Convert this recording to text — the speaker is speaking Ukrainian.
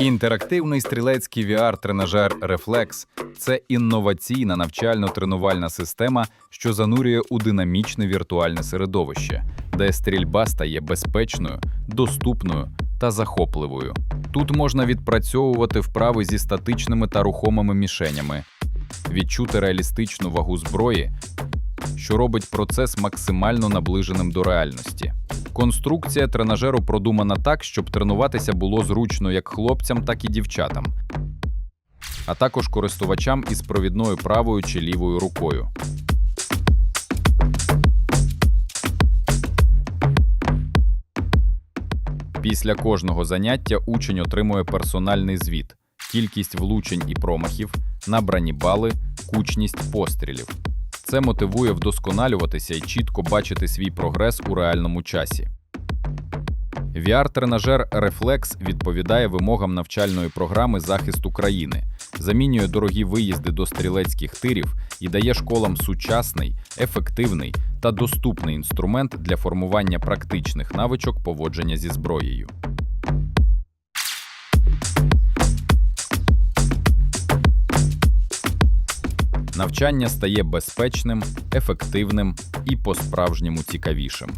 Інтерактивний стрілецький VR-тренажер Reflex – це інноваційна навчально-тренувальна система, що занурює у динамічне віртуальне середовище, де стрільба стає безпечною, доступною та захопливою. Тут можна відпрацьовувати вправи зі статичними та рухомими мішенями, відчути реалістичну вагу зброї, що робить процес максимально наближеним до реальності. Конструкція тренажеру продумана так, щоб тренуватися було зручно як хлопцям, так і дівчатам, а також користувачам із провідною правою чи лівою рукою. Після кожного заняття учень отримує персональний звіт, кількість влучень і промахів, набрані бали, кучність пострілів. Це мотивує вдосконалюватися і чітко бачити свій прогрес у реальному часі. VR-тренажер Reflex відповідає вимогам навчальної програми захисту країни, замінює дорогі виїзди до стрілецьких тирів і дає школам сучасний, ефективний та доступний інструмент для формування практичних навичок поводження зі зброєю. Навчання стає безпечним, ефективним і по-справжньому цікавішим.